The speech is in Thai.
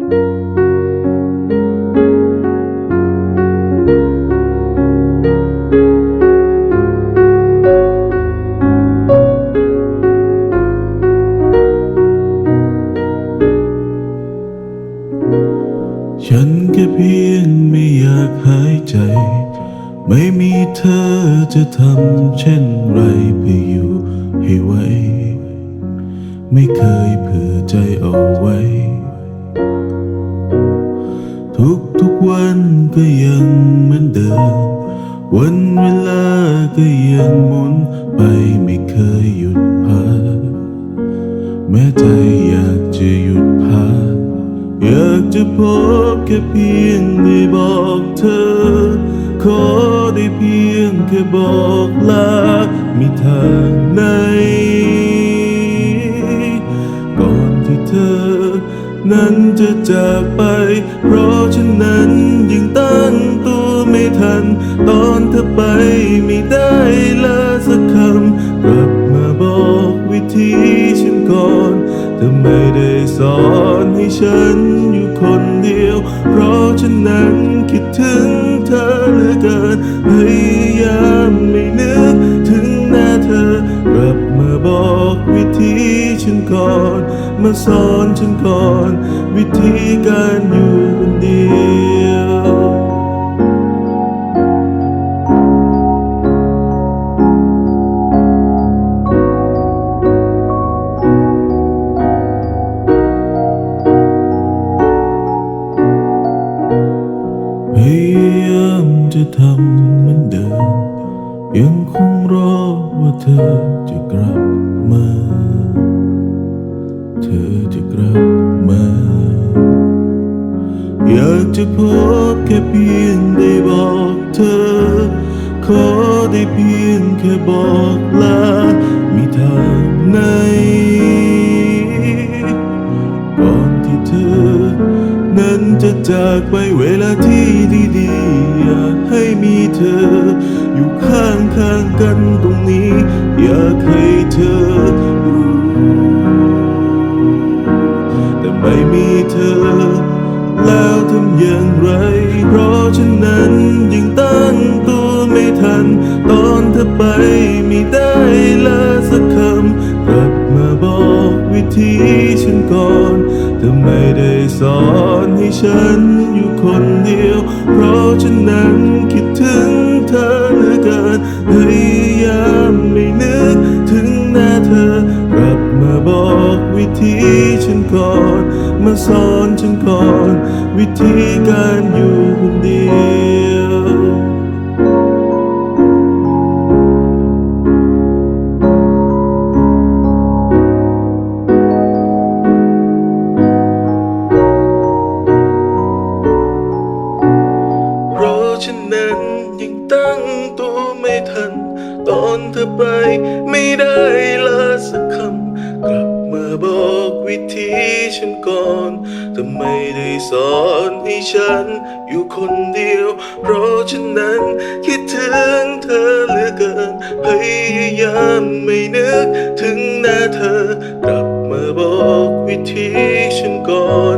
ฉันแค่เพียงไม่อยากหายใจ ไม่มีเธอจะทำเช่นไรไปออยู่ให้ไว้ ไม่เคยเผื่อใจเอาไว้ ทุกทุกวันก็ยังเหมือนเดิม วันเวลาก็ยังหมุนไปไม่เคยหยุดพักแม้ใจอยากจะหยุดพักอยากจะพบแค่เพียงได้บอกเธอ ขอได้เพียงแค่บอกลามีทางไหนก่อนที่เธอ นั้นจะจากไป อไปไม่ได้ละสักคำกลับมาบอกวิธีฉันก่อนเธอไม่ได้สอนให้ฉันอยู่คนเดียว เพราะฉะนั้นคิดถึงเธอเหลือเกินพยายามไม่นึกถึงหน้าเธอกลับมาบอกวิธีฉันก่อน มาสอนฉันก่อน วิธีการอยู่คนเดียว ยามจะทำเหมือนเดิม ยังคงรอว่าเธอจะกลับมา เธอจะกลับมา อยากจะพบแค่เพียงได้บอกเธอ ขอได้เพียงแค่บอกลามีทางไหนก่อนที่เธอ นั้นจะจากไปเวล มีเธอ อยู่ข้างข้างๆกันตรงนี้ อยากให้เธอรู้ แต่ไม่มีเธอ แล้วทำอย่างไร เพราะฉะนั้นยังตั้ง เธอไม่ได้สอนให้ฉันอยู่คนเดียว เพราะฉะนั้นคิดถึงเธอเหลือเกินพยายามไม่นึกถึงหน้าเธอกลับมาบอกวิธีฉันก่อน มาสอนฉันก่อน วิธีการอยู่คนเดียว ตอนเธอไป ไม่ได้ละสักคำ กลับมาบอกวิธีฉันก่อนเธอไม่ได้สอนให้ฉันอยู่คนเดียว เพราะฉะนั้นคิดถึงเธอเหลือเกินพยายามไม่นึกถึงหน้าเธอกลับมาบอกวิธีฉันก่อน